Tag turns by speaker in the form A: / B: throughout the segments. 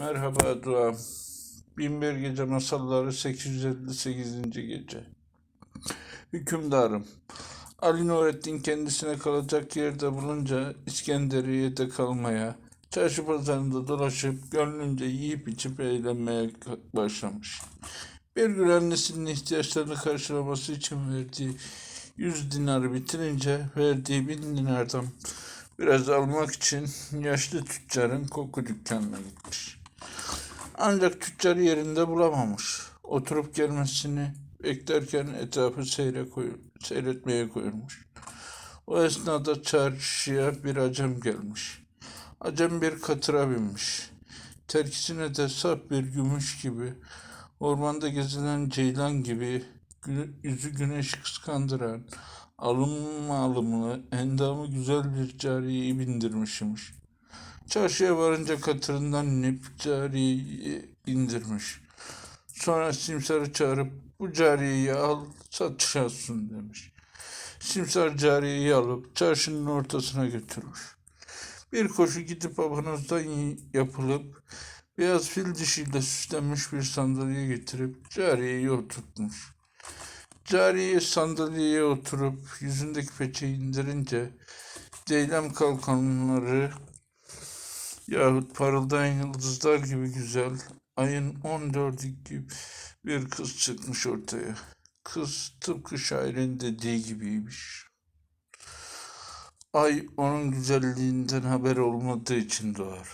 A: Merhaba Dua. Binbir Gece Masalları 858. Gece. Hükümdarım. Ali Nurettin kendisine kalacak yerde bulunca İskenderiye'de kalmaya, çarşı pazarında dolaşıp gönlünce yiyip içip eğlenmeye başlamış. Bir gün annesinin ihtiyaçlarını karşılaması için verdiği 100 dinarı bitirince verdiği 1000 dinardan biraz almak için yaşlı tüccarın koku dükkanına gitmiş. Ancak tüccarı yerinde bulamamış. Oturup gelmesini beklerken etrafı seyre koy seyretmeye koyulmuş. O esnada çarşıya bir acem gelmiş. Acem bir katıra binmiş. Terkisine de saf bir gümüş gibi, ormanda gezilen ceylan gibi, yüzü güneş kıskandıran, alımlı alımlı, endamı güzel bir cariyeyi bindirmişmiş. Çarşıya varınca katırından cariyeyi indirmiş. Sonra simsarı çağırıp bu cariyeyi al satışa sun demiş. Simsar cariyeyi alıp çarşının ortasına götürmüş. Bir koşu gidip abanozdan yapılıp beyaz fil dişiyle süslenmiş bir sandalye getirip cariyeyi oturtmuş. Cariye sandalyeye oturup yüzündeki peçeyi indirince Ceylem kalkanları yahut parıldayan yıldızlar gibi güzel ayın 14'ü gibi bir kız çıkmış ortaya. Kız tıpkı şairin dediği gibiymiş. Ay onun güzelliğinden haber olmadığı için doğar.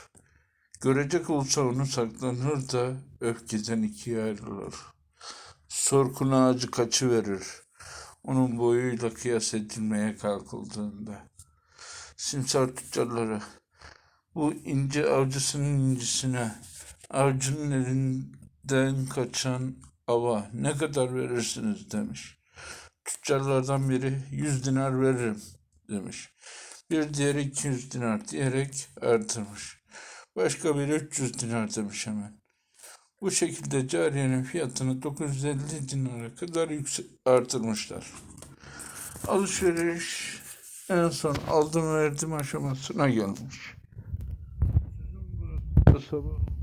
A: Görecek olsa onu saklanır da öfkeden ikiye ayrılır. Sorkun ağacı kaçıverir. Onun boyuyla kıyas edilmeye kalkıldığında. Simsar tüccarlara bu ince avcısının incisine, avcının elinden kaçan ava ne kadar verirsiniz demiş. Tüccarlardan biri yüz dinar veririm demiş. Bir diğeri 200 dinar diyerek artırmış. Başka biri 300 dinar demiş hemen. Bu şekilde cariyenin fiyatını 950 dinara kadar yüksek artırmışlar. Alışveriş en son aldım verdim aşamasına gelmiş. Sabah